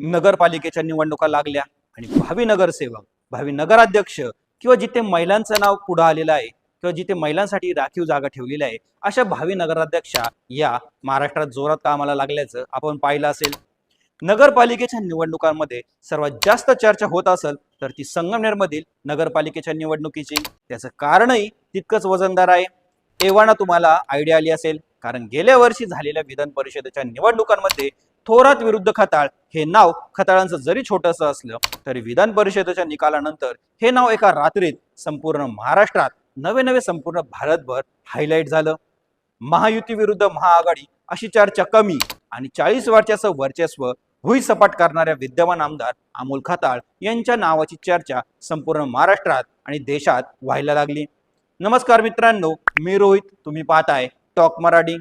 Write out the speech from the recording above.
नगरपालिकेच्या निवडणुका लागल्या आणि भावी नगरसेवक भावी नगराध्यक्ष किंवा जिथे महिलांचं नाव पुढं आलेलं आहे किंवा जिथे महिलांसाठी राखीव जागा ठेवलेली आहे अशा भावी नगराध्यक्षा या महाराष्ट्रात जोरात कामाला लागल्याचं आपण पाहिलं असेल. नगरपालिकेच्या निवडणुकांमध्ये सर्वात जास्त चर्चा होत असेल तर ती संगमनेरमधील नगरपालिकेच्या निवडणुकीची. त्याचं कारणही तितकंच वजनदार आहे. एव्हाना तुम्हाला आयडिया आली असेल कारण गेल्या वर्षी झालेल्या विधान परिषदेच्या निवडणुकांमध्ये थोरात विरुद्ध खताळ हे नाव खताळांचं जरी छोटंसं असलं तरी विधान परिषदेच्या निकालानंतर हे नाव एका रात्रीत संपूर्ण महाराष्ट्रात नवे नवे संपूर्ण भारतभर हायलाईट झालं. महायुती विरुद्ध महाआघाडी अशी चर्चा कमी आणि चाळीस वर्षाचं वर्चस्व भुई सपाट करणाऱ्या विद्यमान आमदार अमोल खताळ यांच्या नावाची चर्चा संपूर्ण महाराष्ट्रात आणि देशात व्हायला लागली. नमस्कार मित्रांनो मी रोहित तुम्ही पाहताय टॉक मराठी.